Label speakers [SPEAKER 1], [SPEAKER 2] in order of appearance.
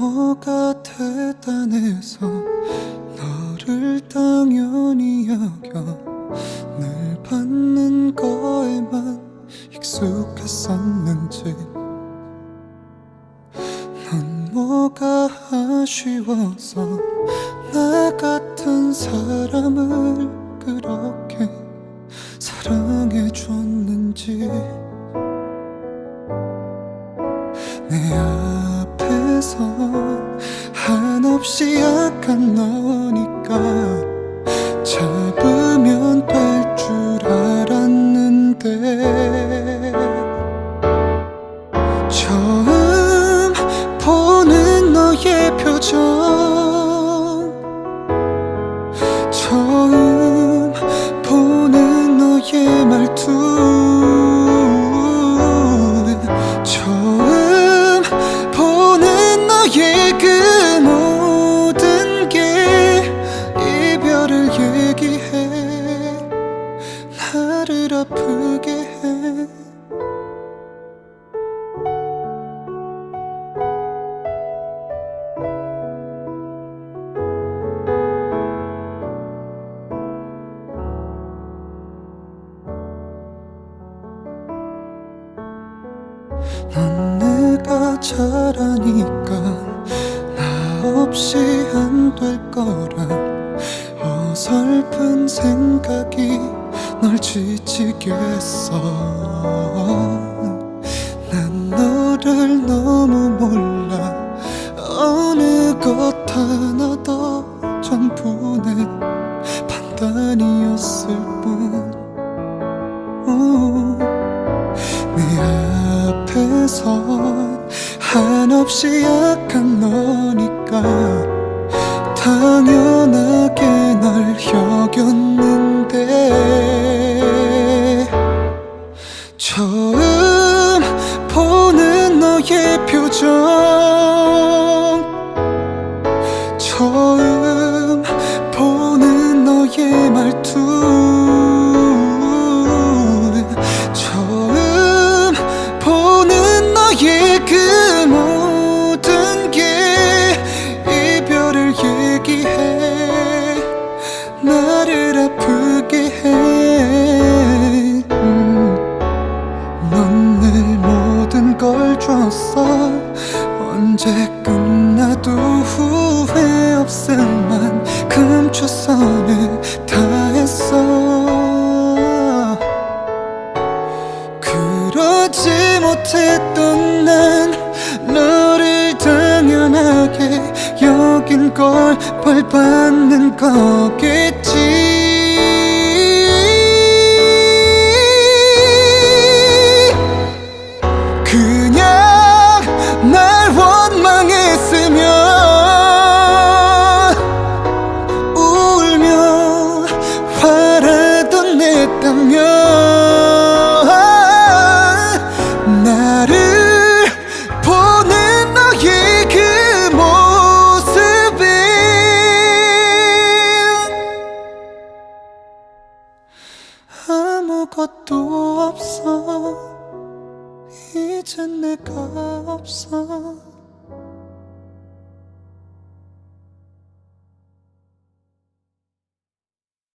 [SPEAKER 1] 너가 대단해서 너를 당연히 여겨 늘 받는 거에만 익숙했었는지. 넌 뭐가 아쉬워서 나 같은 사람을 그렇게 사랑해 줬는지. 내 없이 약한 너니까 잡으면 될 줄 알았는데 처음 보는 너의 표정 처음 보는 너의 말투 아프게 해. 넌 내가 잘하니까 나 없이 안 될 거라. 어설픈 생각이 널 지치게 했어. 난 너를 너무 몰라. 어느 것 하나도 전부내 판단이었을 뿐. 오. 내 앞에선 한없이 약한 너니까 당연하게 널 여겼는 처음 보는 너의 표정. 처음 보는 너의 말투. 처음 보는 너의 그 모든 게 이별을 얘기해. 나를 아프게 해 걸 줬어. 언제 끝나도 후회 없을 만큼 최선을 다했어. 그러지 못했던 난 너를 당연하게 여긴 걸 벌받는 거겠 아무것도 없어. 이젠 내가 없어